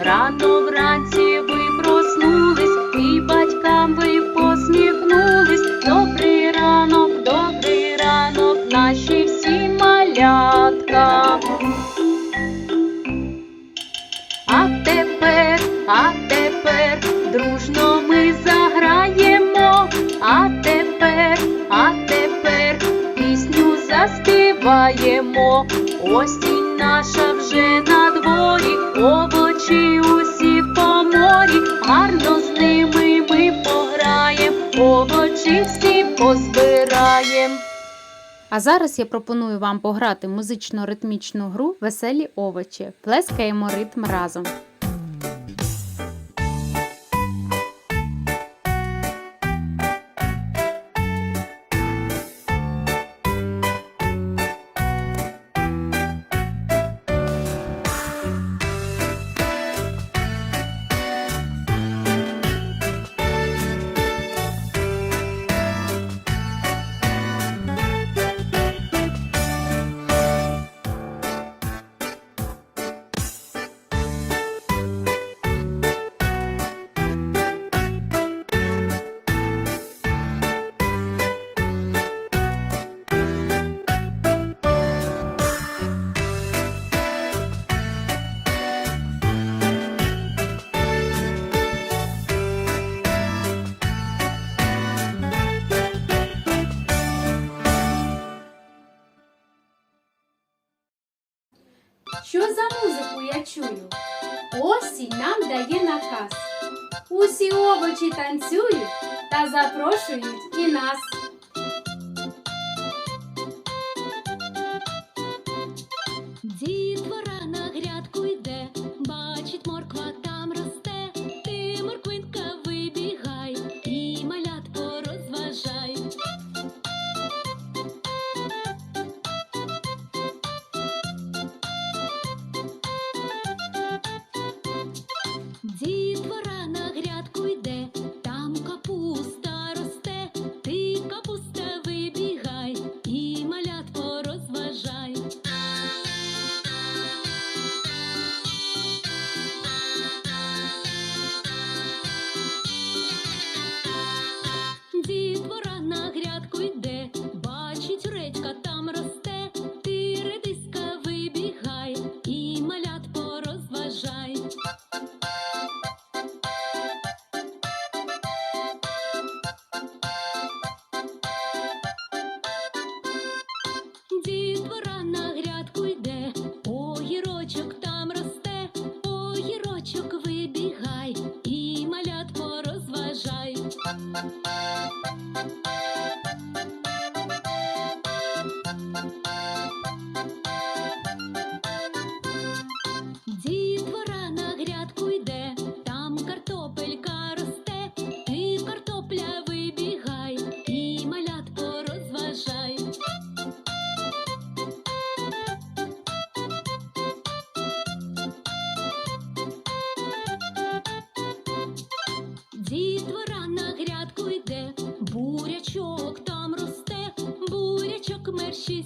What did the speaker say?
Рано вранці ви проснулись, і батькам ви посміхнулись. Добрий ранок, добрий ранок, наші всі малятка. А тепер, а тепер дружно ми заграємо. А тепер, а тепер пісню заспіваємо. Осінь наша А зараз я пропоную вам пограти музично-ритмічну гру Веселі овочі. Плескаємо ритм разом. Що за музику я чую? Осінь нам дає наказ. Усі овочі танцюють та запрошують і нас. Бурячок там росте, бурячок мерщій